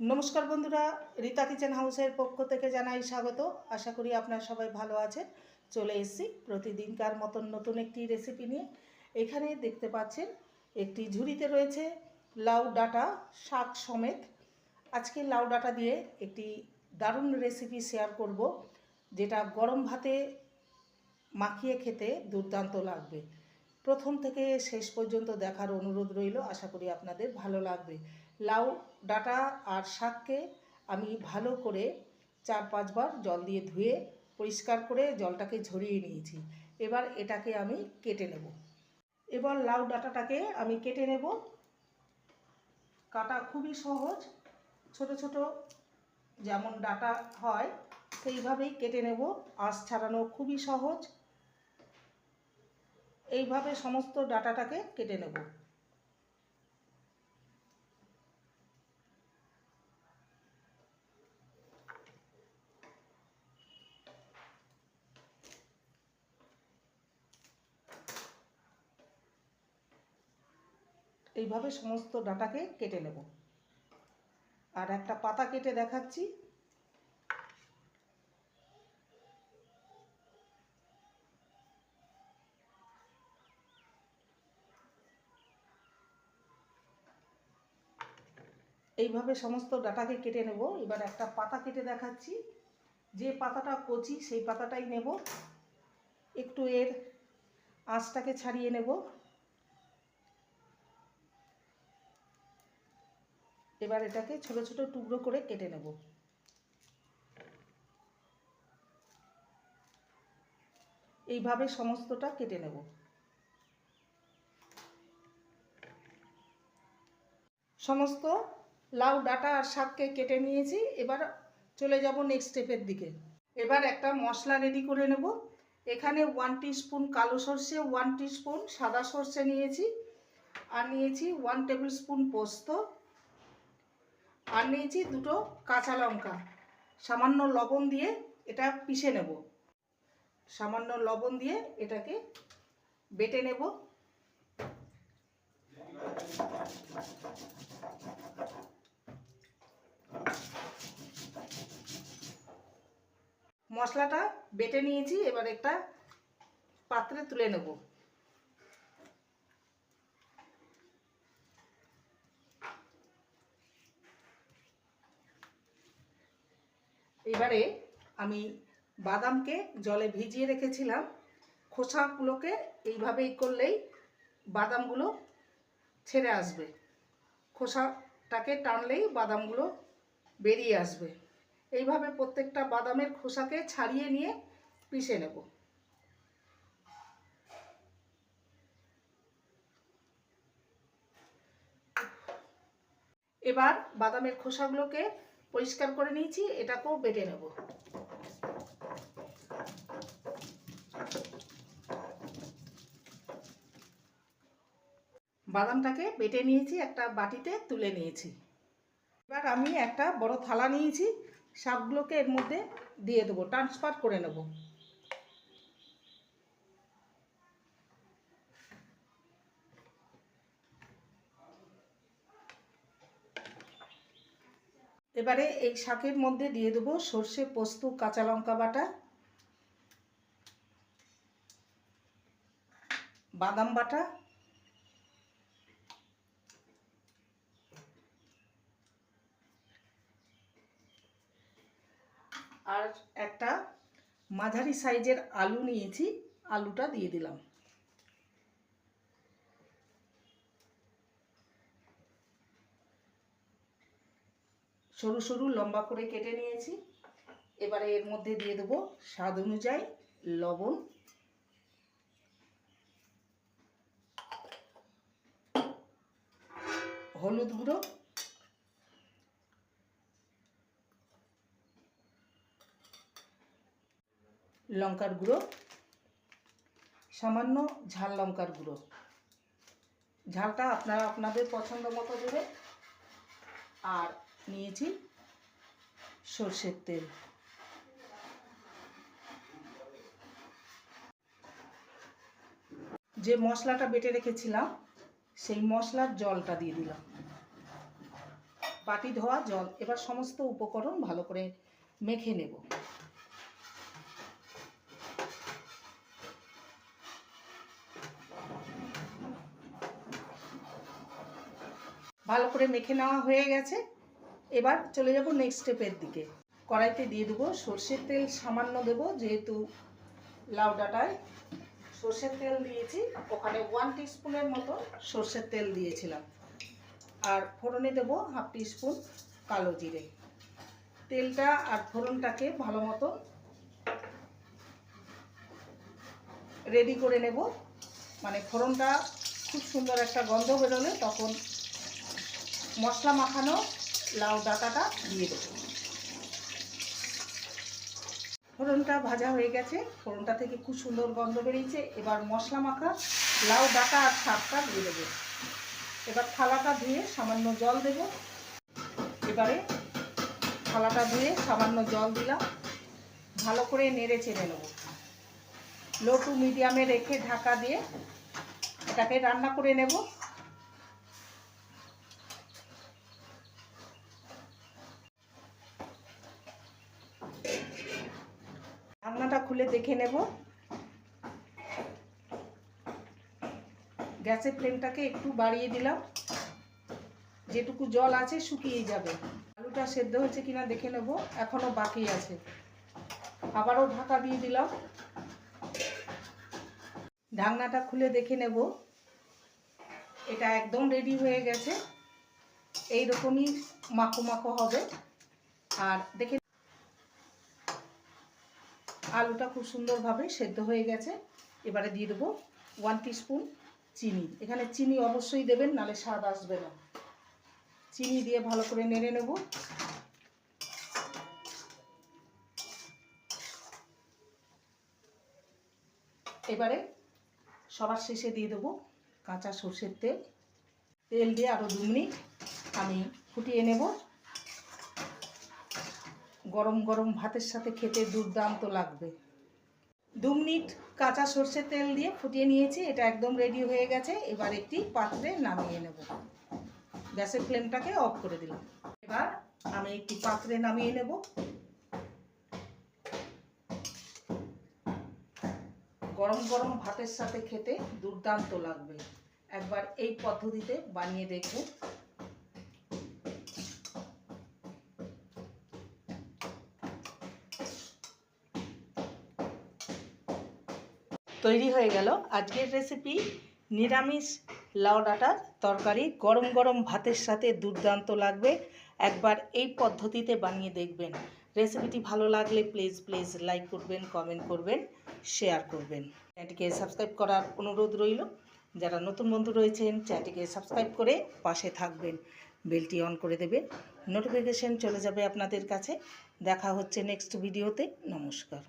নমস্কার বন্ধুরা, রীতা কিচেন হাউসের পক্ষ থেকে জানাই স্বাগত। আশা করি আপনারা সবাই ভালো আছেন। চলে এসেছি প্রতিদিনকার মতন নতুন একটি রেসিপি নিয়ে। এখানে দেখতে পাচ্ছেন, একটি ঝুড়িতে রয়েছে লাউ ডাঁটা, শাক সমেত। আজকে লাউ ডাঁটা দিয়ে একটি দারুণ রেসিপি শেয়ার করব, যেটা গরম ভাতে মাখিয়ে খেতে দুর্দান্ত লাগবে। প্রথম থেকে শেষ পর্যন্ত দেখার অনুরোধ রইল, আশা করি আপনাদের ভালো লাগবে। লাউ ডাঁটা আর শাককে আমি ভালো করে চার পাঁচবার জল দিয়ে ধুয়ে পরিষ্কার করে জলটাকে ঝরিয়ে নিয়েছি। এবার এটাকে আমি কেটে নেব। এবার লাউ ডাটাটাকে আমি কেটে নেব। কাটা খুবই সহজ। ছোট ছোট যেমন ডাটা হয়, সেইভাবেই কেটে নেব। আঁশ ছাড়ানো খুবই সহজ। এইভাবে সমস্ত ডাটাটাকে কেটে নেব। এইভাবে সমস্ত ডাটাকে কেটে নেব। আর একটা পাতা কেটে দেখাচ্ছি। এইভাবে সমস্ত ডাটাকে কেটে নেব। এবার একটা পাতা কেটে দেখাচ্ছি। যে পাতাটা কচি, সেই পাতাটাই নেব। একটু এর আঁচটাকে ছাড়িয়ে নেব। এবার এটাকে ছোট ছোট টুকরো করে কেটে নেব। এইভাবে সমস্তটা কেটে নেব। সমস্ত লাউ, ডাঁটা আর শাককে কেটে নিয়েছি। এবার চলে যাব নেক্সট স্টেপের দিকে। এবার একটা মশলা রেডি করে নেব। এখানে ওয়ান স্পুন কালো সর্ষে ওয়ান স্পুন সাদা সর্ষে নিয়েছি। আর নিয়েছি ওয়ান টেবিল স্পুন পোস্ত। আর নিয়েছি দুটো কাঁচা লঙ্কা। সামান্য লবণ দিয়ে এটা পিষে নেব। সামান্য লবণ দিয়ে এটাকে বেটে নেব। মশলাটা বেটে নিয়েছি, এবার একটা পাত্রে তুলে নেব। এবারে আমি বাদামকে জলে ভিজিয়ে রেখেছিলাম। খোসাগুলোকে এইভাবেই করলেই বাদামগুলো ছেড়ে আসবে। খোসাটাকে টানলেই বাদামগুলো বেরিয়ে আসবে। এইভাবে প্রত্যেকটা বাদামের খোসাকে ছাড়িয়ে নিয়ে পিষে নেব। এবার বাদামের খোসাগুলোকে পরিষ্কার করে নিয়েছি, এটাকেও বেটে নেব। বাদামটাকে বেটে নিয়েছি, একটা বাটিতে তুলে নিয়েছি। এবার আমি একটা বড় থালা নিয়েছি, শাকগুলোকে এর মধ্যে দিয়ে দেবো ট্রান্সফার করে নেব। এবারে এই শাকের মধ্যে দিয়ে দেবো সর্ষে, পোস্ত, কাঁচা লঙ্কা বাটা, বাদাম বাটা, আর একটা মাঝারি সাইজের আলু নিয়েছি। আলুটা দিয়ে দিলাম। সরু সরু লম্বা করে কেটে নিয়েছি। এবারে এর মধ্যে দিয়ে দেবো স্বাদ অনুযায়ী লবণ। হলুদ গুঁড়ো। লঙ্কার গুঁড়ো। সামান্য ঝাল লঙ্কার গুঁড়ো। ঝালটা আপনারা আপনাদের পছন্দ মতো দেবে আর নিয়েছি সর্ষের তেল। যে মশলাটা বেটে রেখেছিলাম, সেই মশলার জলটা দিয়ে দিলাম। বাটি ধোয়া জল, এবার সমস্ত উপকরণ ভালো করে মেখে নেব। ভালো করে মেখে নেওয়া হয়ে গেছে। এবার চলে যাব নেক্সট স্টেপের দিকে। কড়াইতে দিয়ে দেবো সর্ষের তেল সামান্য দেবো, যেহেতু লাউ ডাঁটায় সর্ষের তেল দিয়েছি, ওখানে ওয়ান স্পুনের মতো সর্ষের তেল দিয়েছিলাম। আর ফোড়নে দেবো হাফ স্পুন কালো জিরে। তেলটা আর ফোড়নটাকে ভালো মতো রেডি করে নেব। মানে ফোড়নটা খুব সুন্দর একটা গন্ধ বেরোলে তখন মশলা মাখানো লাউ ডাঁটাটা দিয়ে দেবো। ফোড়নটা ভাজা হয়ে গেছে। ফোড়নটা থেকে খুব সুন্দর গন্ধ বেরিয়েছে। এবার মশলা মাখা লাউ ডাঁটা আর শাকটা দিয়ে দেবো। এবার থালাটা ধুয়ে সামান্য জল দেব। এবারে থালাটা ধুয়ে সামান্য জল দিলাম। ভালো করে নেড়ে চেড়ে নেব। লো টু মিডিয়ামে রেখে ঢাকা দিয়ে এটাকে রান্না করে নেব ঢাকনাটা খুলে দেখে নেব। গ্যাসের ফ্লেমটাকে একটু বাড়িয়ে দিলাম। যেটুকু জল আছে শুকিয়ে যাবে। আলুটা সেদ্ধ হয়েছে কিনা দেখে নেব, এখনও বাকি আছে। আবারও ঢাকা দিয়ে দিলাম। ঢাকনাটা খুলে দেখে নেব। এটা একদম রেডি হয়ে গেছে। এই রকমই মাখো মাখো হবে। আর দেখে আলুটা খুব সুন্দরভাবে সেদ্ধ হয়ে গেছে। এবারে দিয়ে দেবো ওয়ান স্পুন চিনি। এখানে চিনি অবশ্যই দেবেন, নালে স্বাদ আসবে না। চিনি দিয়ে ভালো করে নেড়ে নেব। এবারে সবার শেষে দিয়ে দেবো কাঁচা সর্ষের তেল। তেল দিয়ে আরও দু মিনিট আমি ফুটিয়ে নেব। গরম গরম ভাতের সাথে খেতে দুর্দান্ত লাগবে। দু মিনিট কাঁচা সর্ষের তেল দিয়ে ফুটিয়ে নিয়েছি, এটা একদম রেডি হয়ে গেছে। এবার একটি পাত্রে নামিয়ে নেব। গ্যাসের ফ্লেমটাকে অফ করে দিলাম। এবার আমি একটি পাত্রে নামিয়ে নেব। গরম গরম ভাতের সাথে খেতে দুর্দান্ত লাগবে। একবার এই পদ্ধতিতে বানিয়ে দেখবেন তৈরি হয়ে গেল। আজকের রেসিপি নিরামিষ লাউ ডাঁটার তরকারি। গরম গরম ভাতের সাথে দুর্দান্ত লাগবে। একবার এই পদ্ধতিতে বানিয়ে দেখবেন। রেসিপিটি ভালো লাগলে প্লিজ প্লিজ লাইক করবেন কমেন্ট করবেন শেয়ার করবেন। চ্যানেলটিকে সাবস্ক্রাইব করার অনুরোধ রইল। যারা নতুন বন্ধু রয়েছেন, চ্যানেলটিকে সাবস্ক্রাইব করে পাশে থাকবেন। বেলটি অন করে দেবেন। নোটিফিকেশন চলে যাবে আপনাদের কাছে। দেখা হচ্ছে নেক্সট ভিডিওতে নমস্কার।